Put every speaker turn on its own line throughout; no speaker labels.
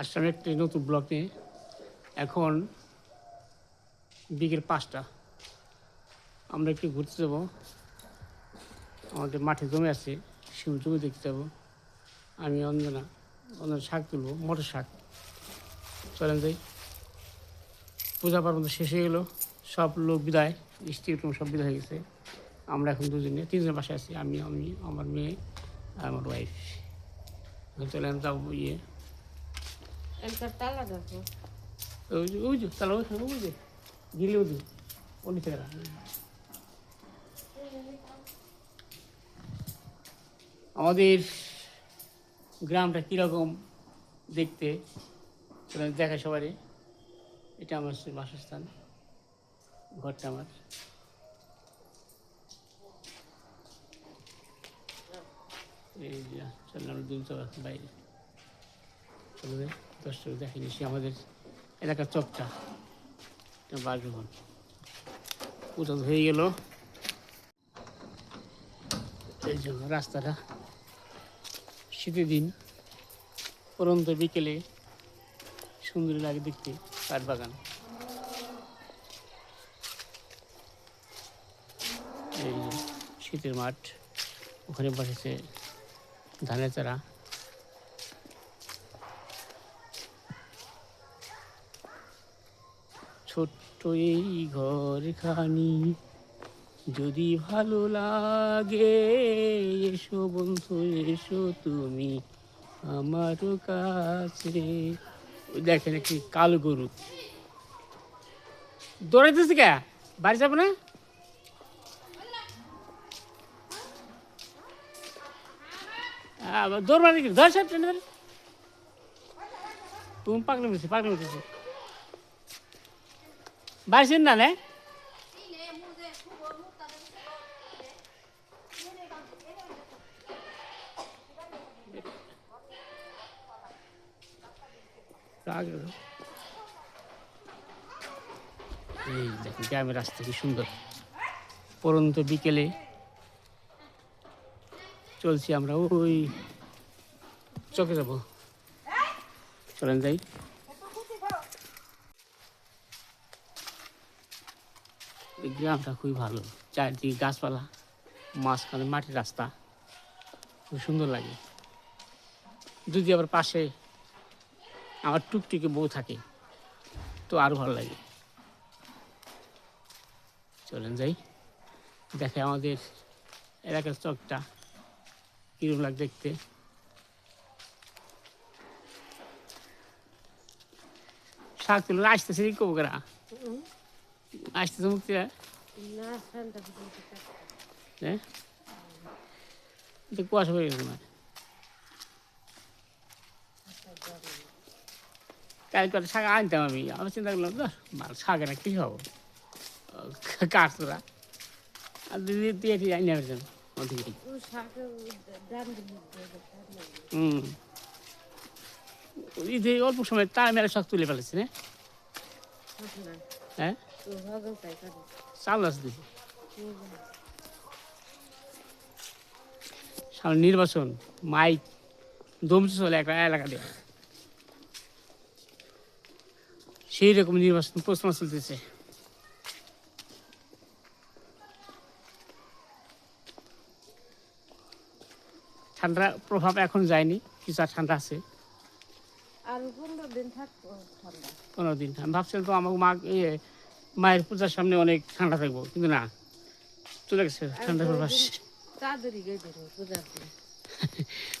আসলাম একটি নতুন ব্লক নিয়ে এখন বিকেল পাঁচটা। আমরা একটু ঘুরতে যাব। আমাদের মাঠে জমি আছে, শিম জমি দেখতে যাব। আমি অঞ্জনা অঞ্জনা শাক তুলবো, মটর শাক। চলেন যাই। পূজা পার্বণ শেষ হয়ে গেলো। সব লোক বিদায়, স্ত্রী সব বিদায় হয়ে গেছে। আমরা এখন দুজনে তিনজন বাসায় আছি, আমি আমি, আমার মেয়ে আর আমার ওয়াইফ চলেন যাব ইয়ে
তালা
অনেক আমাদের গ্রামটা কীরকম দেখতে? দেখা সবারই এটা আমার বাসস্থান, ঘরটা আমার। এই যে, চললাম চলে বাইরে। চলে যাই দশটা দেখে নিচ্ছি আমাদের এলাকার চকটা বাসভবন। পুজো হয়ে গেল। এই জন্য রাস্তাটা, শীতের দিন পরন্ত বিকেলে সুন্দর লাগে দেখতে কাঠ বাগান। এই শীতের মাঠ, ওখানে বসেছে ধানের চারা। ছোট্ট এই ঘরখানি। যদি ভালো লাগে, এসো বন্ধু, এসো তুমি আমারও কাছে। দেখেন একটি কালো গরু। দৌড়াইতেছে কে? বাড়ি যাব না? দৌড় কি? ধর সাহেব তুমি পাগলে মিশে পাগলে মিশেছে বাড়িছেন না এই দেখুন, গ্রামের রাস্তা কি সুন্দর। পরন্ত বিকেলে চলছি আমরা, ওই চকে যাব। চলেন যাই। গ্রামটা খুবই ভালো। চারদিকে গাছপালা, মাঝখানে মাটির রাস্তা। খুব সুন্দর লাগে। যদি আবার পাশে আমার টুকটুকে বউ থাকে, তো আরও ভালো লাগে। চলেন যাই। দেখে আমাদের এলাকার চকটা কিরম লাগে দেখতে। শাক তুলে আসতেছে কবু করা আসতেছে মুক্তি
না ঠান্ডা পর্যন্ত থাকো।
হ্যাঁ কুয়াশা হয়ে গেছে কাল করে শাক আনতাম আমি আমার চিন্তা করলাম তো মাল শাক না কী হব কাঠ তোরা আর দিদি দিয়ে দিয়ে আনি
ঠান্ডা
হুম অল্প সময় তার মেরে শখ তুলে ফেলেছে হ্যাঁ সামনে নির্বাচন মাইক দমছে চলে একটা এলাকা দিয়ে। সেই রকম নির্বাচন প্রশ্ন চলতেছে। ঠান্ডা প্রভাব এখন যায়নি কিছু আর ঠান্ডা আছে।
আর পনেরো দিন ঠান্ডা।
পনেরো দিন আমি ভাবছিলাম তো আমার মা ইয়ে, মায়ের পূজার সামনে অনেক ঠান্ডা থাকব কিন্তু না। চলে গেছে ঠান্ডা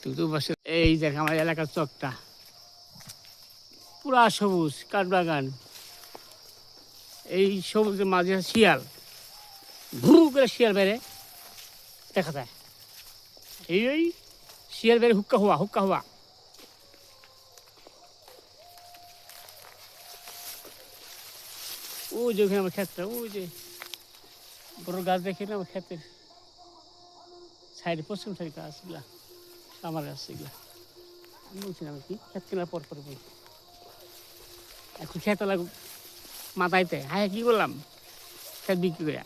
তুমি তো বসে এই দেখ আমার এলাকার চকটা। পুরা সবুজ কাঠবাগান এই সবুজের মাঝে শিয়াল। ভু করে শিয়াল বেড়ে দেখা যায়। এই ওই শিয়াল বেড়ে হুক্কা হওয়া হুক্কা হওয়া ওই যে ওখানে আমার ক্ষেতটা, ওই যে বড় গাছ দেখে না আমার ক্ষেতের সাইডে, পশ্চিম সাইড গাছগুলা আমার গাছ এগুলা। আমি বলছিলাম কি, ক্ষেত কেনার পর পর বলি। এখন খেতে লাগ মাথাইতে হ্যাঁ কি করলাম খেত বিক্রি করে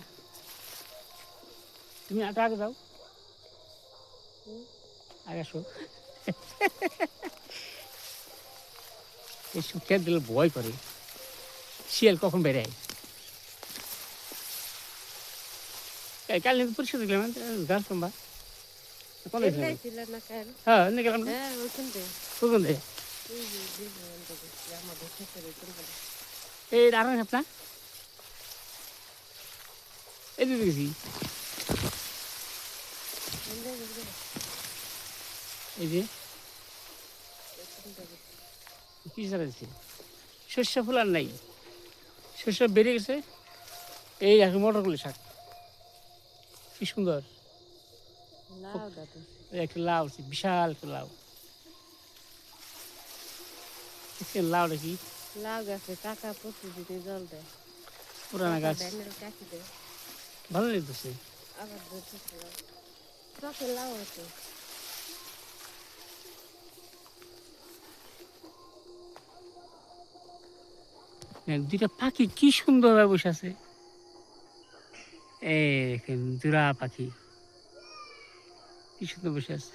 তুমি আটা আগে যাও। আগে আসো। এসব খেয়ে দিলে ভয় করে। শিয়াল কখন বেড়ায় কাল কিন্তু পরিষ্কার দেখলাম গাছ তোমরা। হ্যাঁ গেলাম
এই
আপনার এই এই যে কি শস্য ফুল আর নাই। শস্য বেড়ে গেছে। এই এখন মটরগুলি শাক। কি সুন্দর।
লাউ
একটা লাউ বিশাল একটা লাউ। লাউটা কি
লাউ গাছে কাকা প্রতিদিনই জল দেয়।
পুরানা গাছ। ভালো লাগতেছে।
আবার লাউ আছে।
দুইটা পাখি, কি সুন্দরভাবে বসে আছে। এই দেখেন জোড়া পাখি। কি সুন্দর বসে আছে।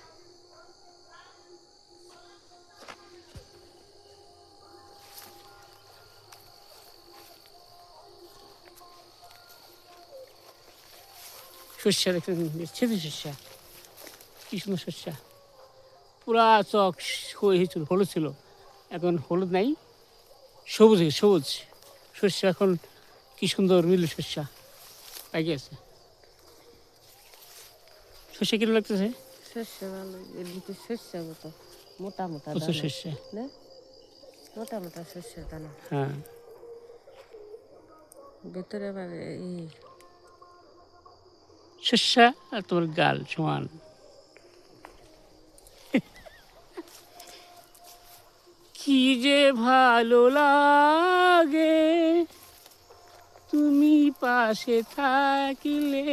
শস্য দেখেন ছেদে শস্য কি সুন্দর শস্য পুরা চক হয়েছিল হলুদ ছিল। এখন হলুদ নাই। সবুজ সবুজ। শস্য এখন কি সুন্দর মিল শস্য পাই গেছে। শস্য কিরম লাগতেছে?
শস্য ভালো শস্য মতো মোটা মোটা
শস্য
মোটা মোটা শস্য দানা।
হ্যাঁ।
ভেতরে আবার এই
শস্য আর তোমার গাল সমান। কি যে ভালো লাগে। তুমি পাশে থাকিলে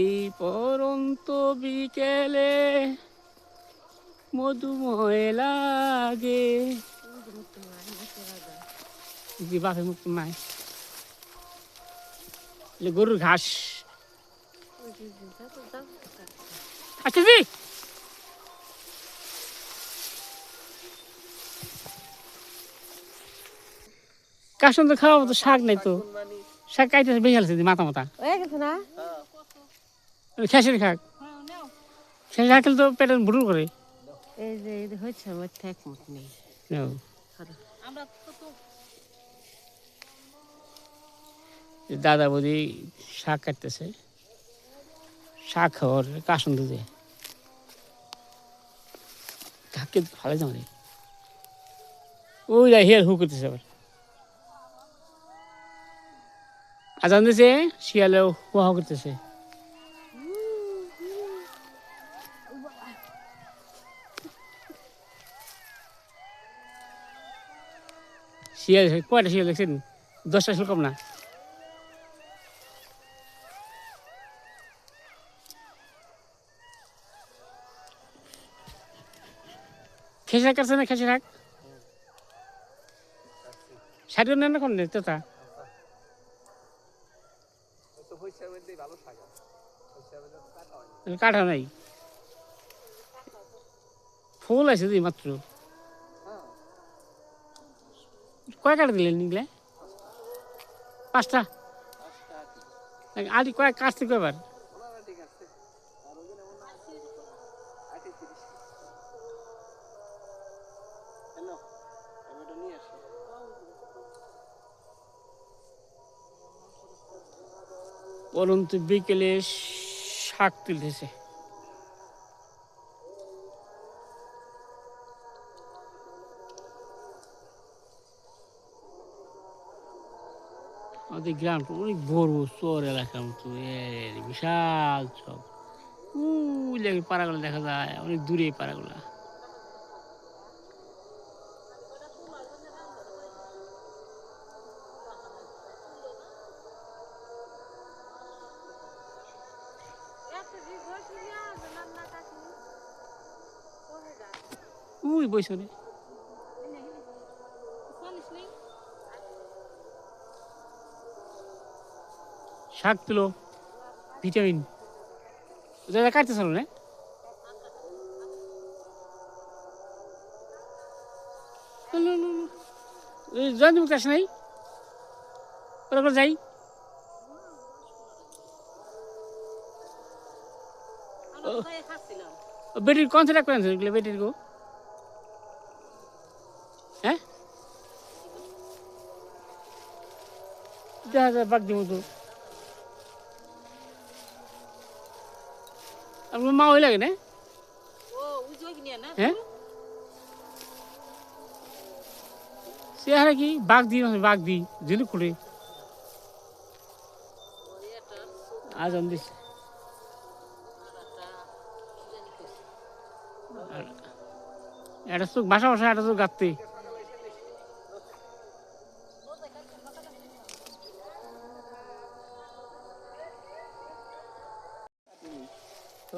এই পরন্ত বিকেলে মধুময় লাগে। জি মুক্ত নাই। গরুর ঘাস। আচ্ছা জি। কার সঙ্গে খাওয়া মতো শাক নাই তো। শাক কাইতে বেশি আছে মাথা মাথা। খেসের খাক। খেসের শাক তো পেটে বুড়ুর করে।
এই যে হচ্ছে আমার ঠেক মত নেই।
দাদা বৌদি শাক কাটতেছে। শাক খাওয়ার কাসন দুধে কাকে ভালো জানে ওই হিয়ার হু করতেছে আবার। আজান দিছে শিয়ালে হুয়া করতেছে। শিয়াল, কয়টা শিয়াল দেখছেন? দশটা শিয়াল কম না? খেসা কাটছে না খেসে রাখ সাইড নেন না কোন তোতা? কাটা নাই। ফুল আছে তুই মাত্র। কয় কাটা দিলেন নিগলে? পাঁচটা? আদি কয় কাটতে কয়বার? পরন্তু বিকেলে শাক তুলতেছে। আমাদের গ্রামটা অনেক বড় চর এলাকার মতো বিশাল উই পাড়াগুলো দেখা যায়, অনেক দূরে পাড়াগুলা। উই বইসনে শাক তুলো, ভিটামিন। দাদা কাটতে চলো না? জয়ন্ত মুক্তি আসে নাই? ওরা যাই। বেটির কনসেপ্ট করেন বেটির গো হ্যাঁ দেখা যায় বাগ দিব আপনার মা ওই লাগে না? হ্যাঁ কি? বাঘ দিই জিলু খুলে। আজ আমি একটা চোখ বাসা বাসা একটা চোখ গাঁততে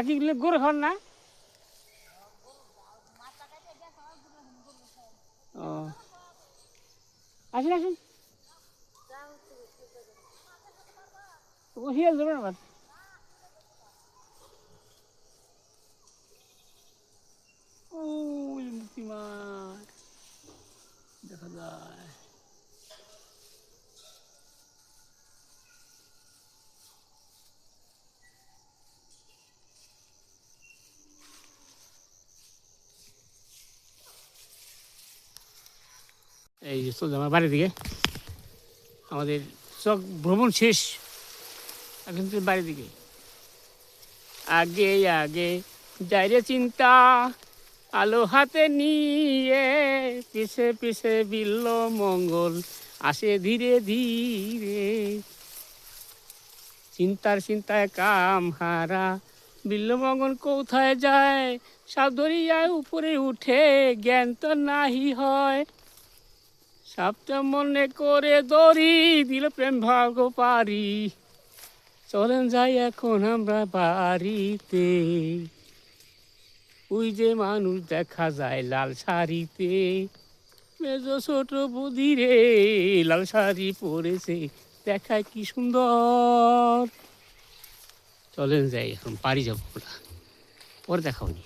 গুলো গরু খাওয়ান না? ও। আসুন আসুন। ও হিয়াল দেবে না বাদ ও মুক্তিমান দেখা যায় এই যে আমার বাড়ির দিকে। আমাদের চক ভ্রমণ শেষ। এখন তো বাড়ির দিকে। আগে আগে যাইরে চিন্তা, আলো হাতে নিয়ে পিছে পিছে বিল্ল মঙ্গল আসে ধীরে ধীরে। চিন্তার চিন্তায় কাম হারা, বিল্ল মঙ্গল কোথায় যায়? সাপ ধরিয়ায় উপরে উঠে জ্ঞান তো নাহি হয়। সাপটা মনে করে দড়ি দিল প্রেম ভাগ পারি চলেন যাই এখন আমরা বাড়িতে। ওই যে মানুষ দেখা যায় লাল শাড়িতে। মেজ ছোট বুধি রে, লাল শাড়ি পরেছে, দেখায় কি সুন্দর। চলেন যাই এখন, বাড়ি যাব পরে দেখাও নি।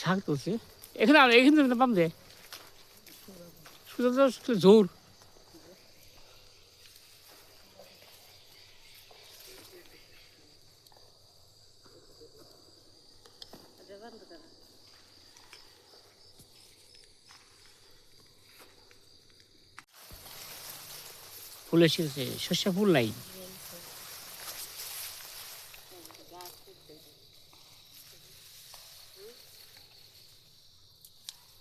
শাক তুলছে। এখানে এখানে পাম দে। শুধু জোর ফুল এসেছে শস্য ফুল নাই?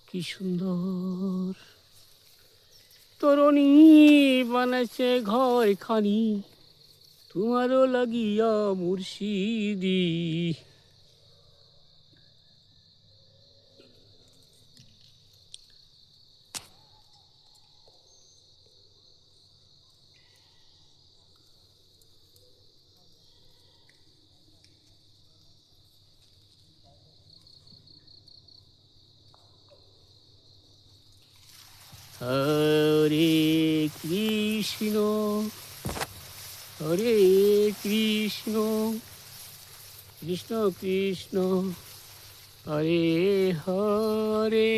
কি সুন্দর। তরণী বানাইছে ঘর খানি তোমারও লাগিয়া মুর্শিদি হরে কৃষ্ণ হরে কৃষ্ণ কৃষ্ণ কৃষ্ণ হরে হরে